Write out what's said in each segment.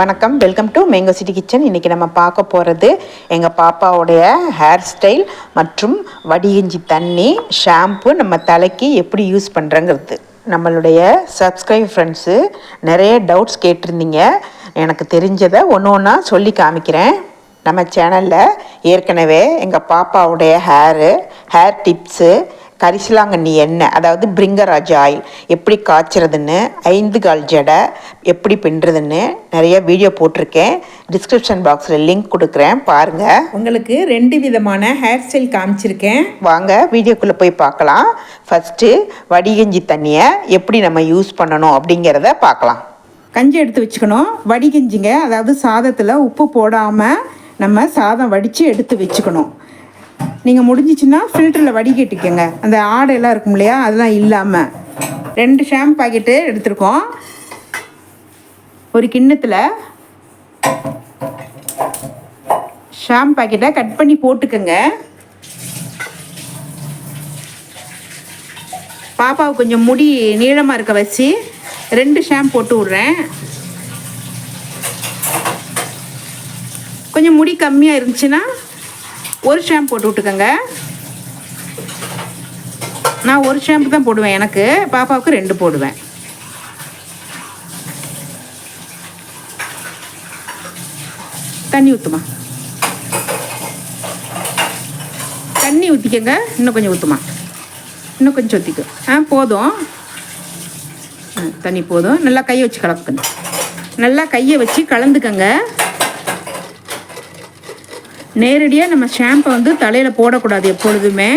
வணக்கம். Welcome to mango city kitchen இன்றைக்கி நம்ம பார்க்க போகிறது எங்கள் பாப்பாவுடைய ஹேர் ஸ்டைல் மற்றும் வடிகஞ்சி தண்ணி ஷாம்பு நம்ம தலைக்கு எப்படி யூஸ் பண்ணுறங்கிறது நம்மளுடைய சப்ஸ்கிரைப் ஃப்ரெண்ட்ஸு நிறைய டவுட்ஸ் கேட்டிருந்தீங்க. எனக்கு தெரிஞ்சதை ஒன்று ஒன்றா சொல்லி காமிக்கிறேன். நம்ம சேனலில் ஏற்கனவே எங்கள் பாப்பாவுடைய ஹேரு ஹேர் டிப்ஸு கரிசலாங்கண்ணி எண்ணெய் அதாவது பிரிங்கராஜ் ஆயில் எப்படி காய்ச்சறதுன்னு ஐந்து கால் ஜடை எப்படி பின்னுறதுன்னு நிறைய வீடியோ போட்டிருக்கேன். டிஸ்கிரிப்ஷன் பாக்ஸில் லிங்க் கொடுக்குறேன் பாருங்கள் உங்களுக்கு ரெண்டு விதமான ஹேர் ஸ்டைல் காமிச்சிருக்கேன். வாங்க வீடியோக்குள்ளே போய் பார்க்கலாம். ஃபஸ்ட்டு வடிகஞ்சி தண்ணியை எப்படி நம்ம யூஸ் பண்ணணும் அப்படிங்கிறத பார்க்கலாம். கஞ்சி எடுத்து வச்சுக்கணும். வடிகஞ்சிங்க அதாவது சாதத்தில் உப்பு போடாமல் நம்ம சாதம் வடித்து எடுத்து வச்சுக்கணும். நீங்கள் முடிஞ்சிச்சுன்னா ஃபில்டரில் வடிகட்டிக்கோங்க அந்த ஆடையெல்லாம் இருக்கும் இல்லையா? அதெல்லாம் இல்லாமல் ரெண்டு ஷாம்பு பாக்கெட்டு எடுத்திருக்கோம். ஒரு கிண்ணத்தில் ஷாம்பு பாக்கெட்டை கட் பண்ணி போட்டுக்கோங்க. பாப்பாவை கொஞ்சம் முடி நீளமாக இருக்க வச்சு ரெண்டு ஷாம்பு போட்டு விட்றேன். கொஞ்சம் முடி கம்மியாக இருந்துச்சுன்னா ஒரு ஷாம்பு போட்டு விட்டுக்கோங்க. நான் ஒரு ஷாம்பு தான் போடுவேன் எனக்கு. பாப்பாவுக்கு ரெண்டு போடுவேன். தண்ணி ஊற்றுமா தண்ணி ஊற்றிக்கங்க இன்னும் கொஞ்சம் ஊற்றுமா இன்னும் கொஞ்சம் ஊற்றிக்க ஆ போதும். ஆ, தண்ணி போதும். நல்லா கையை வச்சு கலக்குங்க. நல்லா கையை வச்சு கலந்துக்கங்க. நேரடியாக நம்ம ஷாம்பை வந்து தலையில் போடக்கூடாது எப்பொழுதுமே.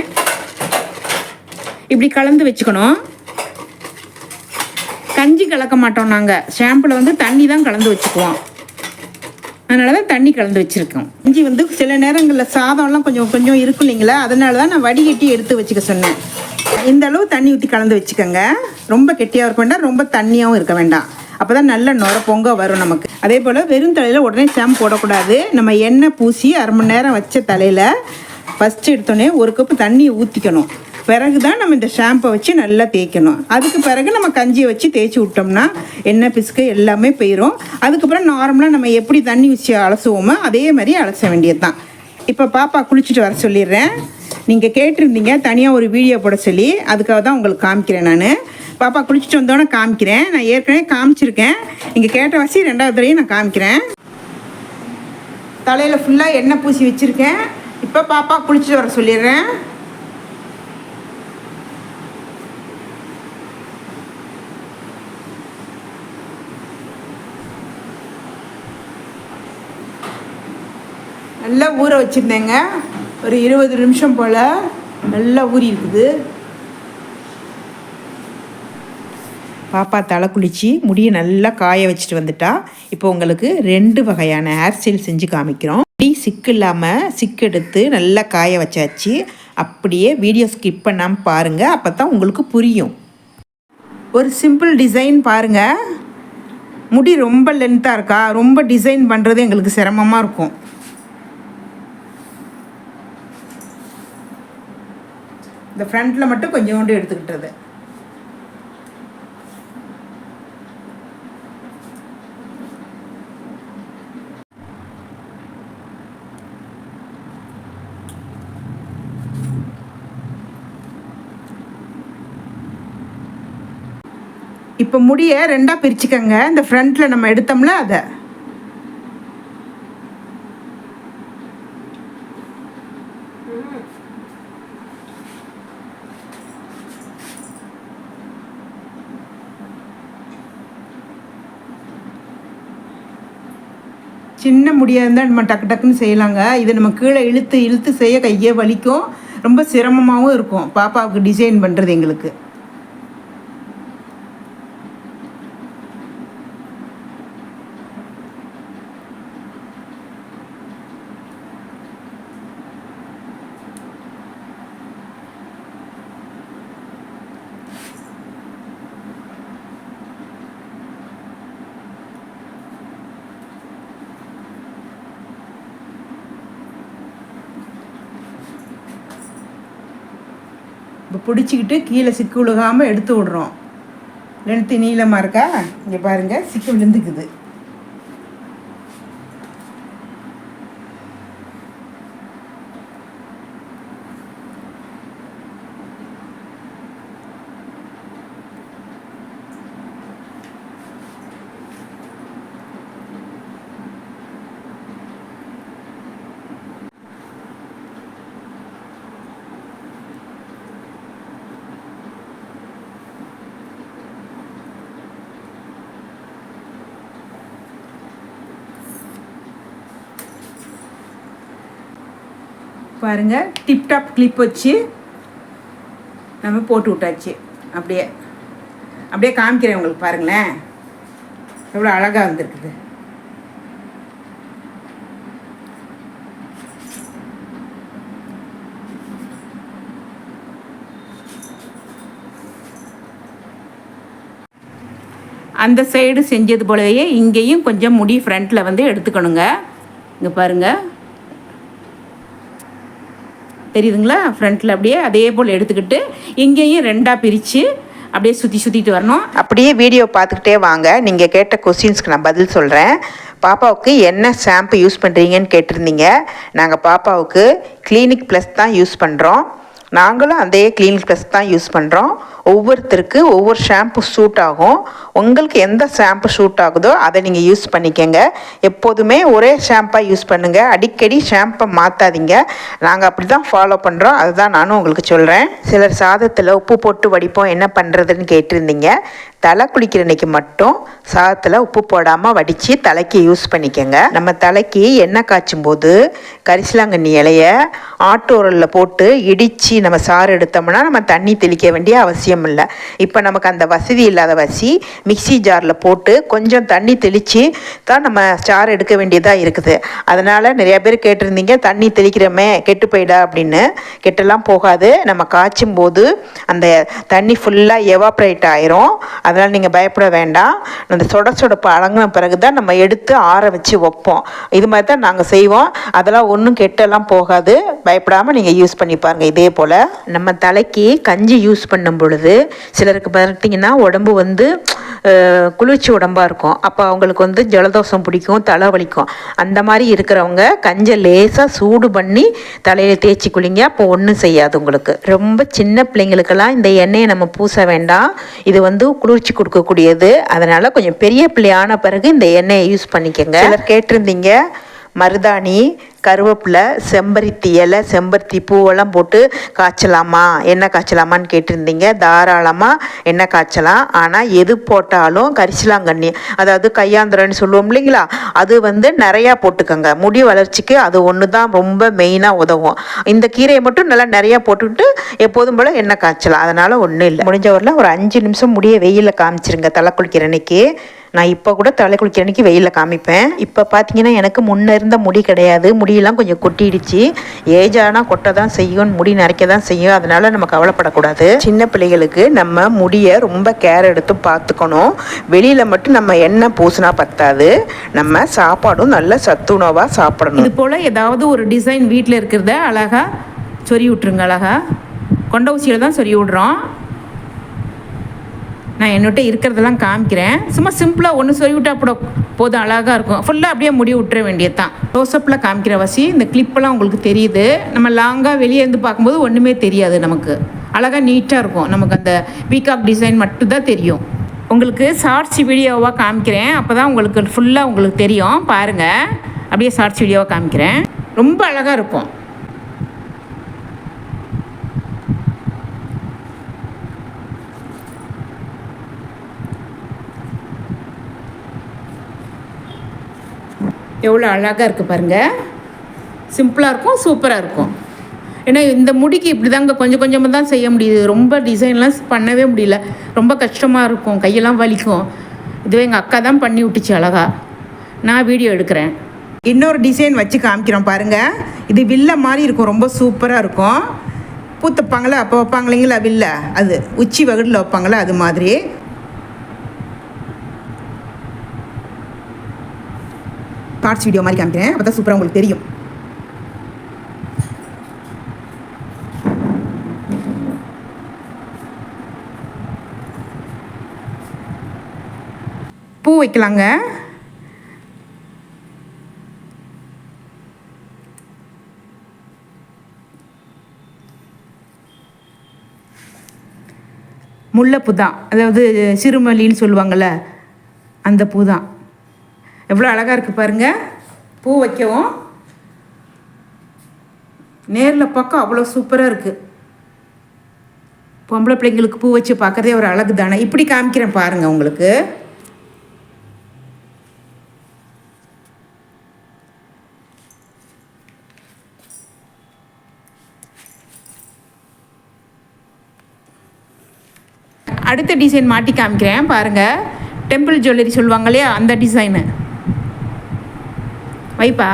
இப்படி கலந்து வச்சுக்கணும். கஞ்சி கலக்க மாட்டோம் நாங்கள் ஷாம்பில் வந்து தண்ணி தான் கலந்து வச்சுக்குவோம். அதனால தான் தண்ணி கலந்து வச்சுருக்கோம். இஞ்சி வந்து சில நேரங்களில் சாதம்லாம் கொஞ்சம் கொஞ்சம் இருக்கும் இல்லைங்களா? அதனால தான் நான் வடிகட்டி எடுத்து வச்சுக்க சொன்னேன். இந்த அளவு தண்ணி ஊற்றி கலந்து வச்சுக்கோங்க. ரொம்ப கெட்டியாக இருக்க வேண்டாம். ரொம்ப தண்ணியாகவும் இருக்க வேண்டாம். அப்போ தான் நல்ல நுர பொங்க வரும் நமக்கு. அதே போல் வெறும் தலையில் உடனே ஷாம்பு போடக்கூடாது. நம்ம எண்ணெய் பூசி அரை மணி நேரம் வச்ச தலையில் ஃபஸ்ட்டு எடுத்தோடனே ஒரு கப்பு தண்ணியை ஊற்றிக்கணும் பிறகு தான் நம்ம இந்த ஷாம்பை வச்சு நல்லா தேய்க்கணும். அதுக்கு பிறகு நம்ம கஞ்சியை வச்சு தேய்ச்சி விட்டோம்னா எண்ணெய் பிசுக்கு எல்லாமே போயிடும் அதுக்கப்புறம் நார்மலாக நம்ம எப்படி தண்ணி வச்சு அலசுவோமோ அதே மாதிரி அலச வேண்டியது தான் இப்போ பாப்பா குளிச்சுட்டு வர சொல்லிடுறேன். நீங்கள் கேட்டிருந்தீங்க தனியாக ஒரு வீடியோ போட சொல்லி. அதுக்காக தான் உங்களுக்கு காமிக்கிறேன் நான். பாப்பா குளிச்சுட்டு வந்தோடனே காமிக்கிறேன். நான் ஏற்கனவே காமிச்சிருக்கேன். நீங்கள் கேட்ட வாசி ரெண்டாவது தடையும் நான் காமிக்கிறேன். தலையில் ஃபுல்லாக எண்ணெய் பூசி வச்சுருக்கேன். இப்போ பாப்பா குளிச்சுட்டு வர சொல்லிடுறேன். நல்லா ஊற வச்சுருந்தேங்க. ஒரு இருபது நிமிஷம் போல் நல்லா ஊறி இருக்குது பாப்பா தலை குளித்து முடியை நல்லா காய வச்சுட்டு வந்துட்டா. இப்போ உங்களுக்கு ரெண்டு வகையான ஹேர் ஸ்டைல் செஞ்சு காமிக்கிறோம். முடி சிக்கு இல்லாமல் சிக்கு எடுத்து நல்லா காய வச்சாச்சு. அப்படியே வீடியோ ஸ்கிப் பண்ணாமல் பாருங்கள் அப்போ தான் உங்களுக்கு புரியும். ஒரு சிம்பிள் டிசைன் பாருங்கள் முடி ரொம்ப லென்த்தாக இருக்கா? ரொம்ப டிசைன் பண்ணுறது எங்களுக்கு சிரமமாக இருக்கும். இந்த ஃப்ரண்ட்டில் மட்டும் கொஞ்சோண்டு எடுத்துக்கிட்டது. இப்போ முடியை ரெண்டாக பிரிச்சுக்கங்க. இந்த ஃப்ரண்ட்டில் நம்ம எடுத்தோம்ல அதை. சின்ன முடியாக இருந்தால் நம்ம டக்கு டக்குன்னு செய்யலாங்க. இதை நம்ம கீழே இழுத்து இழுத்து செய்ய கையே வலிக்கும். ரொம்ப சிரமமாகவும் இருக்கும். பாப்பாவுக்கு டிசைன் பண்ணுறது எங்களுக்கு. இப்போ பிடிச்சிக்கிட்டு கீழே சிக்கு விழுகாமல் எடுத்து விடுறோம். லென்த்து நீளமாக இருக்கா? இங்கே பாருங்கள் சிக்கு விழுந்துக்குது. பாருங்கள் டிப்டாப் கிளிப் வச்சு நம்ம போட்டு விட்டாச்சு. அப்படியே. அப்படியே காமிக்கிறேன் உங்களுக்கு பாருங்களேன். எவ்வளோ அழகாக வந்திருக்குது. அந்த சைடு செஞ்சது போலவே இங்கேயும் கொஞ்சம் முடி ஃப்ரண்ட்டில் வந்து எடுத்துக்கணுங்க. இங்கே பாருங்கள் தெரியுதுங்களா? ஃப்ரண்ட்டில் அப்படியே அதே போல் எடுத்துக்கிட்டு இங்கேயும் ரெண்டாக பிரித்து அப்படியே சுற்றி சுற்றிட்டு வரணும். அப்படியே வீடியோ பார்த்துக்கிட்டே வாங்க. நீங்கள் கேட்ட கொஸ்டின்ஸ்க்கு நான் பதில் சொல்கிறேன் பாப்பாவுக்கு என்ன ஷாம்பு யூஸ் பண்ணுறீங்கன்னு கேட்டிருந்தீங்க. நாங்கள் பாப்பாவுக்கு கிளினிக் ப்ளஸ் தான் யூஸ் பண்ணுறோம் நாங்களும் அதே கிளினிக் ப்ளஸ் தான் யூஸ் பண்ணுறோம் ஒவ்வொருத்தருக்கு ஒவ்வொரு ஷாம்பு சூட் ஆகும். உங்களுக்கு எந்த ஷாம்பு சூட் ஆகுதோ அதை நீங்கள் யூஸ் பண்ணிக்கங்க. எப்போதுமே ஒரே ஷாம்பாக யூஸ் பண்ணுங்கள் அடிக்கடி ஷாம்பை மாற்றாதீங்க நாங்கள் அப்படி தான் ஃபாலோ பண்ணுறோம் அதுதான் நானும் உங்களுக்கு சொல்கிறேன் சிலர் சாதத்தில் உப்பு போட்டு வடிப்போம். என்ன பண்ணுறதுன்னு கேட்டிருந்தீங்க. தலை குளிக்கிற அன்னைக்கு மட்டும் சாதத்தில் உப்பு போடாமல் வடித்து தலைக்கு யூஸ் பண்ணிக்கோங்க. நம்ம தலைக்கு எண்ணெய் காய்ச்சும் போது கரிசலாங்கண்ணி இலையை ஆட்டோரலில் போட்டு இடித்து நம்ம சாறு எடுத்தோம்னா நம்ம தண்ணி தெளிக்க வேண்டிய அவசியம் இல்லை இப்போ நமக்கு அந்த வசதி இல்லாத வசி மிக்ஸி ஜாரில் போட்டு கொஞ்சம் தண்ணி தெளித்து தான் நம்ம ஸ்டார் எடுக்க வேண்டியதாக இருக்குது. அதனால் நிறையா பேர் கேட்டிருந்தீங்க தண்ணி தெளிக்கிறோமே கெட்டு போயிடா அப்படின்னு. கெட்டெல்லாம் போகாது. நம்ம காய்ச்சும் போது அந்த தண்ணி ஃபுல்லாக எவாப்ரேட் ஆயிரும். அதனால் நீங்கள் பயப்பட வேண்டாம். அந்த சொட சொடப்பு அடங்கின பிறகு தான் நம்ம எடுத்து ஆற வச்சு வைப்போம். இது மாதிரி தான் நாங்கள் செய்வோம். அதெல்லாம் ஒன்றும் கெட்டெல்லாம் போகாது. பயப்படாமல் நீங்கள் யூஸ் பண்ணி பாருங்கள் இதே போல் நம்ம தலைக்கு கஞ்சி யூஸ் பண்ணும் பொழுது சிலருக்கு பார்த்தீங்கன்னா உடம்பு வந்து குளிர்ச்சி உடம்பாக இருக்கும். அப்போ அவங்களுக்கு வந்து ஜலதோஷம் பிடிக்கும் தலை வலிக்கும். அந்த மாதிரி இருக்கிறவங்க கஞ்சை லேசாக சூடு பண்ணி தலையில் தேய்ச்சி குளிங்க. அப்போ ஒன்றும் செய்யாது உங்களுக்கு. ரொம்ப சின்ன பிள்ளைங்களுக்கெல்லாம் இந்த எண்ணெயை நம்ம பூச வேண்டாம். இது வந்து குளிர்ச்சி கொடுக்கக்கூடியது. அதனால் கொஞ்சம் பெரிய பிள்ளையான பிறகு இந்த எண்ணெயை யூஸ் பண்ணிக்கோங்க. சிலர் கேட்டிருந்தீங்க மருதாணி கருவேப்பிலை செம்பருத்தி இலை செம்பருத்தி பூவெல்லாம் போட்டு காய்ச்சலாமா? எண்ணெய் காய்ச்சலாமான்னு கேட்டிருந்தீங்க. தாராளமாக எண்ணெய் காய்ச்சலாம்? ஆனால் எது போட்டாலும் கரிசலாங்கண்ணி அதாவது கையாந்திரன்னு சொல்லுவோம் இல்லைங்களா? அது வந்து நிறையா போட்டுக்கோங்க. முடி வளர்ச்சிக்கு அது ஒன்று தான் ரொம்ப மெயினாக உதவும். இந்த கீரையை மட்டும் நல்லா நிறையா போட்டுக்கிட்டு எப்போதும் போல் எண்ணெய் காய்ச்சலாம்? அதனால் ஒன்றும் இல்லை. முடிஞ்சவரில் ஒரு அஞ்சு நிமிஷம் முடிய வெயிலில் காமிச்சிருங்க. தலை குளிக்கிற அன்னைக்கு. நான் இப்போ கூட தலை குளிக்கிற அன்னைக்கு வெயிலில் காமிப்பேன். இப்போ பார்த்தீங்கன்னா எனக்கு முன்ன இருந்த முடி கிடையாது. முடியெல்லாம் கொஞ்சம் கொட்டிடுச்சு. ஏஜ் ஆனால் கொட்ட தான் செய்யும். முடி நரைக்க தான் செய்யும். அதனால் நம்ம கவலைப்படக்கூடாது. சின்ன பிள்ளைகளுக்கு நம்ம முடியை ரொம்ப கேர் எடுத்து பார்த்துக்கணும் வெளியில் மட்டும் நம்ம எண்ணெய் பூசினா பத்தாது. நம்ம சாப்பாடும் நல்ல சத்துணவாக சாப்பிடணும். இது போல் ஏதாவது ஒரு டிசைன் வீட்டில் இருக்கிறத அழகாக சொறி விட்ருங்க அழகாக கொண்ட ஊசியில் தான் சொறி விட்றோம். நான் என்னோட இருக்கிறதெல்லாம் காமிக்கிறேன். சும்மா சிம்பிளாக ஒன்று சொல்லி விட்டா கூட போதும் அழகாக இருக்கும். ஃபுல்லாக அப்படியே முடி விட்டுற வேண்டியது தான் க்ளோஸ்அப்பில் காமிக்கிற வசி இந்த கிளிப்பெல்லாம் உங்களுக்கு தெரியுது. நம்ம லாங்காக வெளியே இருந்து பார்க்கும்போது ஒன்றுமே தெரியாது நமக்கு. அழகாக நீட்டாக இருக்கும். நமக்கு அந்த பீகாக் டிசைன் மட்டும்தான் தெரியும். உங்களுக்கு ஷார்ட்ஸ் வீடியோவாக காமிக்கிறேன். அப்போ தான் உங்களுக்கு ஃபுல்லாக உங்களுக்கு தெரியும். பாருங்கள் அப்படியே ஷார்ட்ஸ் வீடியோவாக காமிக்கிறேன். ரொம்ப அழகாக இருக்கும். எவ்வளோ அழகாக இருக்குது பாருங்கள் சிம்பிளாக இருக்கும் சூப்பராக இருக்கும். ஏன்னா இந்த முடிக்கு இப்படி தாங்க கொஞ்சம் கொஞ்சமாக தான் செய்ய முடியுது. ரொம்ப டிசைன்லாம் பண்ணவே முடியல. ரொம்ப கஷ்டமாக இருக்கும் கையெல்லாம் வலிக்கும். இதுவே எங்கள் அக்கா தான் பண்ணி விட்டுச்சு அழகா. நான் வீடியோ எடுக்கிறேன். இன்னொரு டிசைன் வச்சு காமிக்கிறோம் பாருங்கள் இது வில்ல மாதிரி இருக்கும் ரொம்ப சூப்பராக இருக்கும். பூத்தப்பாங்களா அப்போ வைப்பாங்க இல்லைங்களா வில்ல? அது உச்சி வகுடில் வைப்பாங்களா அது மாதிரி. பார்ட்ஸ் வீடியோ மாதிரி காமிக்கிறேன். அப்போ தான் சூப்பராக உங்களுக்கு தெரியும். பூ வைக்கலாங்க. முல்லைப்பூ தான். அதாவது சிறுமல்லின்னு சொல்லுவாங்கள்ல அந்த பூ தான். எவ்வளோ அழகாக இருக்குது பாருங்கள் பூ வைக்கவும். நேரில் பக்கம் அவ்வளோ சூப்பராக இருக்குது பொம்பளை பிள்ளைங்களுக்கு பூ வச்சு பார்க்குறதே ஒரு அழகு தானே? இப்படி காமிக்கிறேன் பாருங்கள் உங்களுக்கு. அடுத்த டிசைன் மாட்டி காமிக்கிறேன் பாருங்கள் டெம்பிள் ஜுவல்லரி சொல்லுவாங்க இல்லையா அந்த டிசைனு வைப்பா?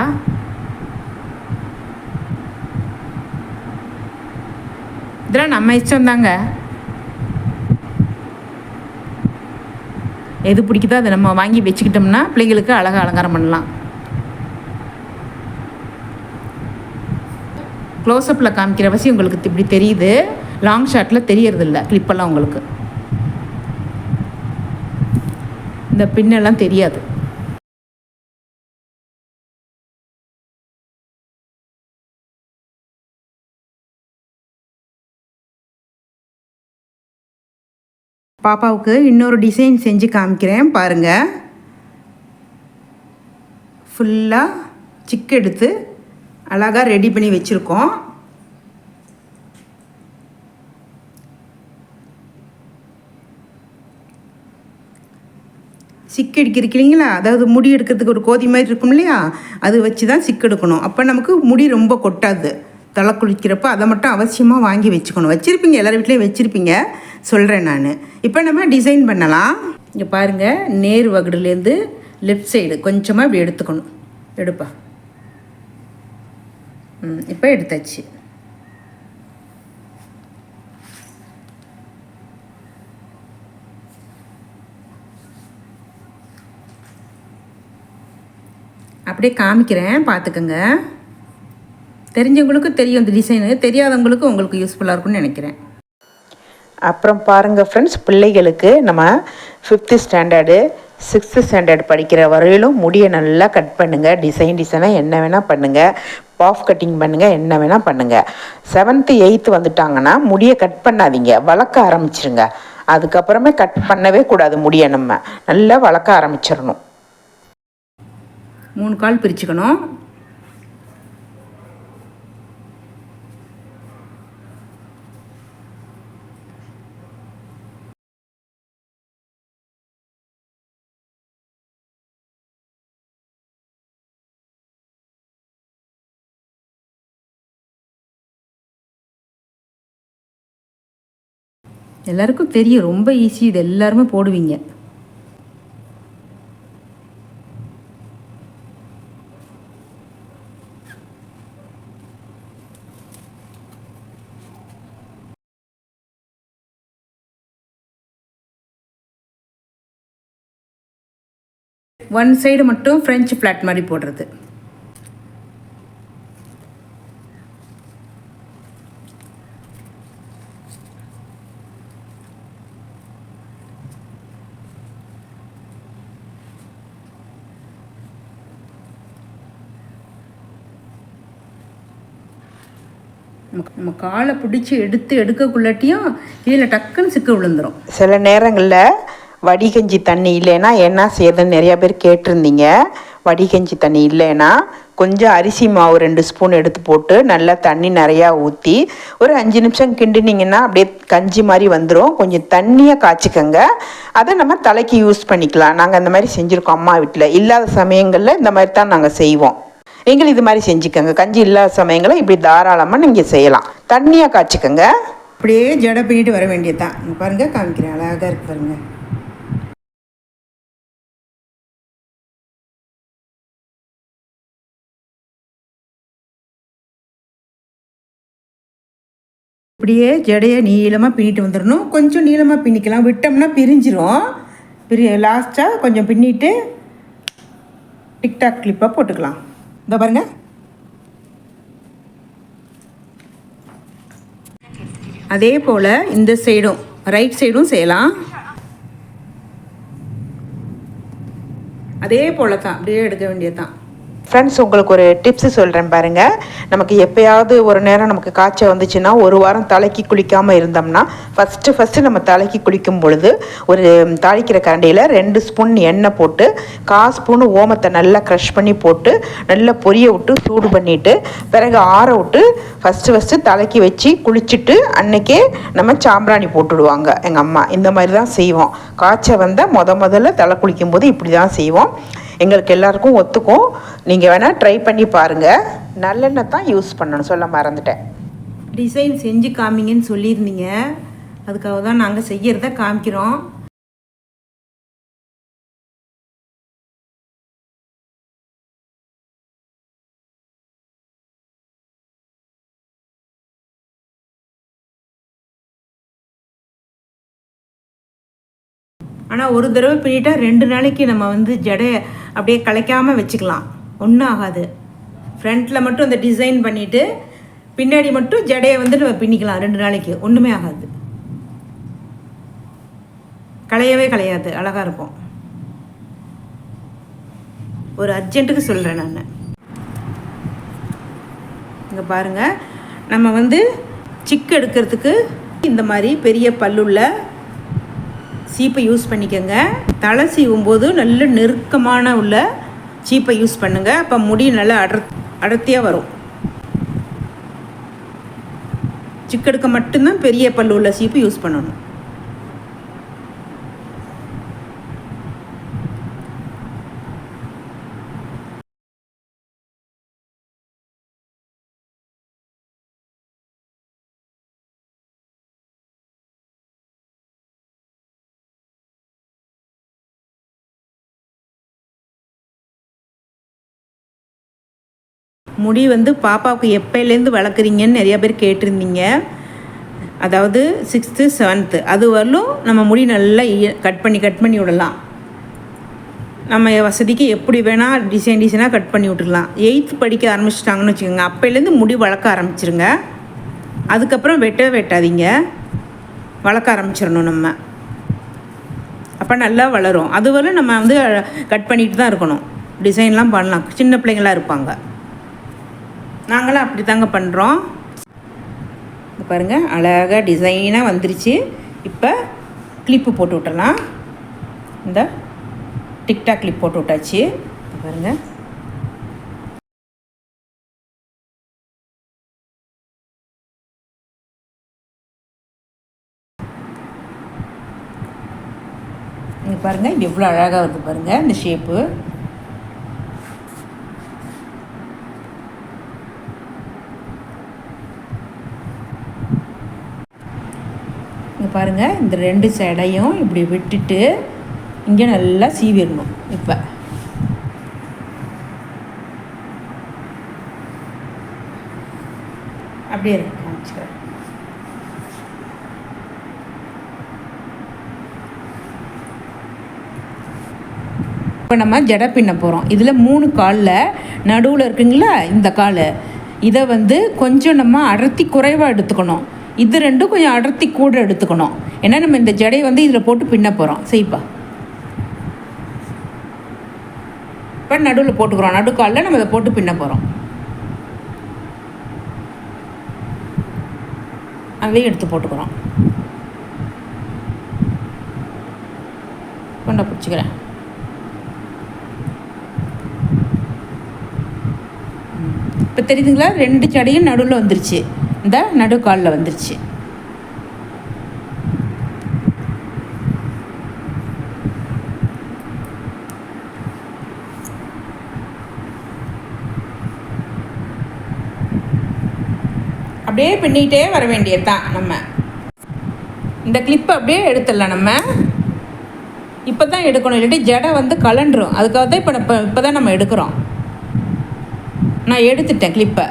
இதெல்லாம் நம்ம இஷ்டம் தாங்க எது பிடிக்குதோ அதை நம்ம வாங்கி வச்சுக்கிட்டோம்னா பிள்ளைங்களுக்கு அழகாக அலங்காரம் பண்ணலாம். க்ளோஸ்அப்பில் காமிக்கிற வசி உங்களுக்கு இப்படி தெரியுது. லாங் ஷாட்டில் தெரியறதில்ல. கிளிப்பெல்லாம் உங்களுக்கு. இந்த பின்னெல்லாம் தெரியாது. பாப்பாவுக்கு இன்னொரு டிசைன் செஞ்சு காமிக்கிறேன் பாருங்கள் ஃபுல்லாக சிக்கு எடுத்து அழகாக ரெடி பண்ணி வச்சுருக்கோம். சிக்கு எடுக்கிறதுக்கு இல்லைங்களா அதாவது முடி எடுக்கிறதுக்கு ஒரு கோதி மாதிரி இருக்கும் இல்லையா? அது வச்சு தான் சிக்கு எடுக்கணும். அப்போ நமக்கு முடி ரொம்ப கொட்டாது. தலை குளிக்கிறப்போ அதை மட்டும் அவசியமாக வாங்கி வச்சுக்கணும். வச்சுருப்பீங்க எல்லார் வீட்லேயும் வச்சுருப்பீங்க. சொல்கிறேன் நான். இப்போ நம்ம டிசைன் பண்ணலாம். இங்கே பாருங்கள் நேர் வகுடுலேருந்து லெஃப்ட் சைடு கொஞ்சமாக இப்படி எடுத்துக்கணும். எடுப்பா. ம் இப்போ எடுத்தாச்சு. அப்படியே காமிக்கிறேன் பார்த்துக்கங்க தெரிஞ்சவங்களுக்கு தெரியும் இந்த டிசைனு தெரியாதவங்களுக்கு உங்களுக்கு யூஸ்ஃபுல்லாக இருக்கும்னு நினைக்கிறேன். அப்புறம் பாருங்கள் ஃப்ரெண்ட்ஸ் பிள்ளைகளுக்கு நம்ம ஃபிஃப்த்து ஸ்டாண்டர்டு சிக்ஸ்த்து ஸ்டாண்டர்ட் படிக்கிற வரையிலும் முடியை நல்லா கட் பண்ணுங்கள் டிசைன் டிசைனாக என்ன வேணால் பண்ணுங்கள் பாஃப் கட்டிங் பண்ணுங்கள் என்ன வேணால் பண்ணுங்கள் செவன்த்து எயித்து வந்துட்டாங்கன்னா முடியை கட் பண்ணாதீங்க. வளர்க்க ஆரம்பிச்சிருங்க. அதுக்கப்புறமே கட் பண்ணவே கூடாது முடியை நம்ம. நல்லா வளர்க்க ஆரம்பிச்சிடணும். மூணு கால் பிரிச்சுக்கணும். எல்லாருக்கும் தெரியும் ரொம்ப ஈஸி இது எல்லாருமே போடுவீங்க. ஒன் சைடு மட்டும் ஃப்ரெஞ்சு ஃப்ளாட் மாதிரி போடுறது. நம்ம- காலை பிடிச்சி எடுத்து எடுக்கக்குள்ளாட்டியும் கீழே டக்குன்னு சிக்க விழுந்துரும். சில நேரங்களில் வடிகஞ்சி தண்ணி இல்லைன்னா என்ன செய்யறதுன்னு நிறையா பேர் கேட்டிருந்தீங்க. வடிகஞ்சி தண்ணி இல்லைன்னா கொஞ்சம் அரிசி மாவு ரெண்டு ஸ்பூன் எடுத்து போட்டு நல்லா தண்ணி நிறையா ஊற்றி ஒரு அஞ்சு நிமிஷம் கிண்டினீங்கன்னா அப்படியே கஞ்சி மாதிரி வந்துடும் கொஞ்சம் தண்ணியை காய்ச்சிக்கங்க. அதை நம்ம தலைக்கு யூஸ் பண்ணிக்கலாம். நாங்கள் அந்த மாதிரி செஞ்சுருக்கோம் அம்மா வீட்டில் இல்லாத சமயங்களில் இந்த மாதிரி தான் நாங்கள் செய்வோம். நீங்களும் இது மாதிரி செஞ்சுக்கோங்க. கஞ்சி இல்லாத சமயங்களில் இப்படி தாராளமாக நீங்கள் செய்யலாம். தண்ணியாக காய்ச்சிக்கங்க. அப்படியே ஜடை பின்னிட்டு வர வேண்டியதுதான். தான் பாருங்க காமிக்கிறேன். அழகாக இருக்கு பாருங்க. இப்படியே ஜடையை நீளமாக பின்னிட்டு வந்துடணும். கொஞ்சம் நீளமாக பின்னிக்கலாம். விட்டோம்னா பிரிஞ்சிரும். பிரி லாஸ்ட்டாக கொஞ்சம் பின்னிட்டு டிக்டாக் கிளிப்பாக போட்டுக்கலாம். இந்த பாருங்க. அதே போல் இந்த சைடும் ரைட் சைடும் செய்யலாம். அதே போல் தான் அப்படியே எடுக்க வேண்டியது தான் ஃப்ரெண்ட்ஸ் உங்களுக்கு ஒரு டிப்ஸ் சொல்கிறேன் பாருங்கள் நமக்கு எப்போயாவது ஒரு நேரம் நமக்கு காய்ச்சல் வந்துச்சுன்னா ஒரு வாரம் தலைக்கு குளிக்காமல் இருந்தோம்னா ஃபஸ்ட்டு ஃபஸ்ட்டு நம்ம தலைக்கு குளிக்கும் பொழுது ஒரு தாளிக்கிற கரண்டியில் ரெண்டு ஸ்பூன் எண்ணெய் போட்டு கா ஸ்பூன் ஓமத்தை நல்லா க்ரஷ் பண்ணி போட்டு நல்லா பொரிய விட்டு சூடு பண்ணிவிட்டு பிறகு ஆற விட்டு ஃபஸ்ட்டு ஃபஸ்ட்டு தலைக்கு வச்சு குளிச்சுட்டு அன்னைக்கே நம்ம சாம்பிராணி போட்டுடுவாங்க. எங்கள் அம்மா இந்த மாதிரி தான் செய்வோம். காய்ச்சல் வந்தால் முத முதல்ல தலை குளிக்கும்போது இப்படி தான் செய்வோம். எங்களுக்கு எல்லாருக்கும் ஒத்துக்கும். நீங்கள் வேணால் ட்ரை பண்ணி பாருங்கள் நல்லெண்ணெய் தான் யூஸ் பண்ணணும். சொல்ல மறந்துட்டேன். டிசைன் செஞ்சு காமிங்கன்னு சொல்லியிருந்தீங்க. அதுக்காக தான் நாங்கள் செய்கிறத காமிக்கிறோம். ஆனால் ஒரு தடவை பின்னிட்டால் ரெண்டு நாளைக்கு நம்ம வந்து ஜடை அப்படியே கலைக்காமல் வச்சுக்கலாம். ஒன்றும் ஆகாது. ஃப்ரண்ட்டில் மட்டும் அந்த டிசைன் பண்ணிவிட்டு பின்னாடி மட்டும் ஜடையை வந்து நம்ம பின்னிக்கலாம் ரெண்டு நாளைக்கு. ஒன்றுமே ஆகாது. களையவே களையாது. அழகாக இருக்கும். ஒரு அர்ஜென்ட்டுக்கு சொல்கிறேன் நான். இங்கே பாருங்கள் நம்ம வந்து சிக்கு எடுக்கிறதுக்கு இந்த மாதிரி பெரிய பல்லுள்ள சீப்பை யூஸ் பண்ணிக்கோங்க. தலை சீவும் போது நல்ல நெருக்கமான உள்ள சீப்பை யூஸ் பண்ணுங்கள் அப்போ முடி நல்லா அடர் அடர்த்தியாக வரும். சிக்கெடுக்க மட்டும்தான் பெரிய பல்லு உள்ள சீப்பு யூஸ் பண்ணணும். முடி வந்து பாப்பாவுக்கு எப்போலேருந்து வளர்க்குறீங்கன்னு நிறையா பேர் கேட்டிருந்தீங்க. அதாவது சிக்ஸ்த்து செவன்த்து அது வரலும் நம்ம முடி நல்லா கட் பண்ணி கட் பண்ணி விடலாம். நம்ம வசதிக்கு எப்படி வேணால் டிசைன் டிசைனாக கட் பண்ணி விட்டுக்கலாம் எயித்து படிக்க ஆரம்பிச்சிட்டாங்கன்னு வச்சுக்கோங்க. அப்போலேருந்து முடி வளர்க்க ஆரம்பிச்சிருங்க. அதுக்கப்புறம் வெட்டவே வெட்டாதீங்க. வளர்க்க ஆரம்பிச்சிடணும் நம்ம. அப்போ நல்லா வளரும். அதுவரை நம்ம வந்து கட் பண்ணிட்டு தான் இருக்கணும். டிசைன்லாம் பண்ணலாம். சின்ன பிள்ளைங்களாம் இருப்பாங்க. நாங்களும் அப்படி தாங்க பண்ணுறோம் பாருங்கள் அழகாக டிசைனாக வந்துருச்சு. இப்போ கிளிப்பு போட்டு விட்டலாம் இந்த டிக்டாக் கிளிப் போட்டு விட்டாச்சு. பாருங்கள் இங்கே பாருங்கள் எவ்வளோ அழகாக வருது பாருங்கள் இந்த ஷேப்பு பாருங்கள் இந்த ரெண்டு சைடையும் இப்படி விட்டுட்டு இங்கே நல்லா சீவிடணும் இப்போ. அப்படியே இருக்கு காமிச்சுக்கிறேன். இப்போ நம்ம ஜடை பின்ன போகிறோம் இதில் மூணு காலில் நடுவில் இருக்குங்களா? இந்த கால். இதை வந்து கொஞ்சம் நம்ம அடர்த்தி குறைவாக எடுத்துக்கணும். இது ரெண்டும் கொஞ்சம் அடர்த்தி கூட எடுத்துக்கணும். ஏன்னா நம்ம இந்த ஜடையை வந்து இதில் போட்டு பின்ன போகிறோம் சரிப்பா இப்போ நடுவில் போட்டுக்கிறோம். நடுக்காலில் நம்ம இதை போட்டு பின்ன போகிறோம் அதையும் எடுத்து போட்டுக்கிறோம். கொண்ட பிடிச்சிக்கிறேன். இப்போ தெரியுதுங்களா? ரெண்டு சடையும் நடுவில் வந்துருச்சு. இந்த நடுக்காலில் வந்துருச்சு. அப்படியே பின்னிகிட்டே வர வேண்டியது தான் நம்ம. இந்த கிளிப்பை அப்படியே எடுத்துடலாம் நம்ம. இப்போ தான் எடுக்கணும் இல்லாட்டி ஜடை வந்து கலண்டுரும். அதுக்காக தான் இப்போ இப்போ இப்போ தான் நம்ம எடுக்கிறோம். நான் எடுத்துட்டேன் கிளிப்பை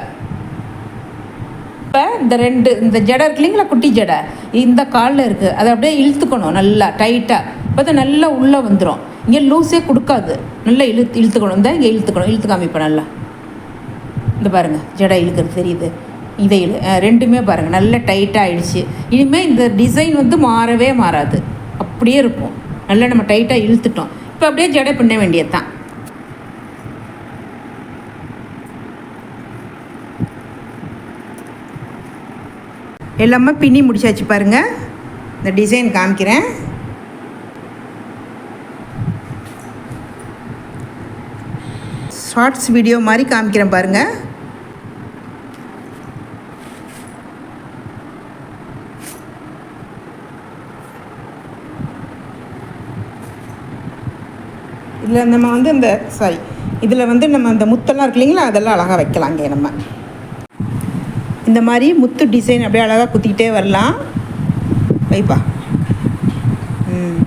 இப்போ இந்த ரெண்டு இந்த ஜடை இருக்கு இல்லைங்களா குட்டி ஜடை? இந்த காலில் இருக்குது அதை அப்படியே இழுத்துக்கணும் நல்லா டைட்டாக பார்த்தா நல்லா உள்ளே வந்துடும் இங்கே லூஸே கொடுக்காது. நல்லா இழுத்து இழுத்துக்கணும். இந்த இங்கே இழுத்துக்கணும். இழுத்து காமிப்பேன் நல்லா. இந்த பாருங்கள் ஜடை இழுக்கிறது. தெரியுது? இதை இழு ரெண்டுமே பாருங்கள் நல்லா டைட்டாக ஆயிடுச்சு. இனிமேல் இந்த டிசைன் வந்து மாறவே மாறாது. அப்படியே இருக்கும். நல்லா நம்ம டைட்டாக இழுத்துட்டோம். இப்போ அப்படியே ஜடை பின்ன வேண்டியது தான் எல்லாமே பின்னி முடிச்சாச்சு பாருங்கள் இந்த டிசைன் காமிக்கிறேன். ஷார்ட்ஸ் வீடியோ மாதிரி காமிக்கிறேன் பாருங்கள் இதில் நம்ம வந்து இந்த சாரி இதில் வந்து நம்ம இந்த முத்தெல்லாம் இருக்கு இல்லைங்களா? அதெல்லாம் அழகாக வைக்கலாங்க நம்ம. இந்த மாதிரி முத்து டிசைன் அப்படியே அழகாக குத்திக்கிட்டே வரலாம். வைப்பா. ம்.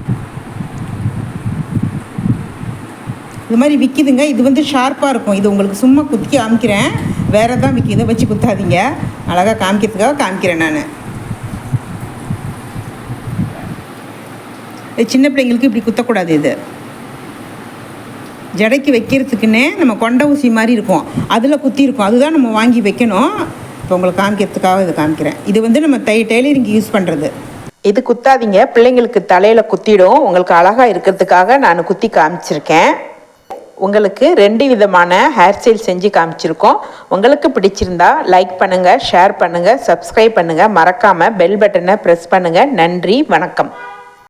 இது மாதிரி விற்கிதுங்க இது வந்து ஷார்ப்பாக இருக்கும். இது உங்களுக்கு சும்மா குத்தி காமிக்கிறேன். வேறு தான் விற்கி இதை வச்சு குத்தாதீங்க. அழகாக காமிக்கிறதுக்காக காமிக்கிறேன் நான். சின்ன பிள்ளைங்களுக்கு இப்படி குத்தக்கூடாது இது. ஜடைக்கு வைக்கிறதுக்குன்னே நம்ம கொண்ட ஊசி மாதிரி இருக்கும். அதில் குத்தி இருக்கும் அதுதான் நம்ம வாங்கி வைக்கணும். இப்போ உங்களுக்கு காமிக்கிறதுக்காக இதை காமிக்கிறேன். இது வந்து நம்ம தை டெய்லரிங் யூஸ் பண்ணுறது இது குத்தாதீங்க. பிள்ளைங்களுக்கு தலையில் குத்திடும். உங்களுக்கு அழகாக இருக்கிறதுக்காக நான் குத்தி காமிச்சிருக்கேன். உங்களுக்கு ரெண்டு விதமான ஹேர் ஸ்டைல் செஞ்சு காமிச்சிருக்கோம். உங்களுக்கு பிடிச்சிருந்தா லைக் பண்ணுங்கள் ஷேர் பண்ணுங்கள் சப்ஸ்கிரைப் பண்ணுங்கள் மறக்காமல் பெல் பட்டனை ப்ரெஸ் பண்ணுங்கள் நன்றி வணக்கம்.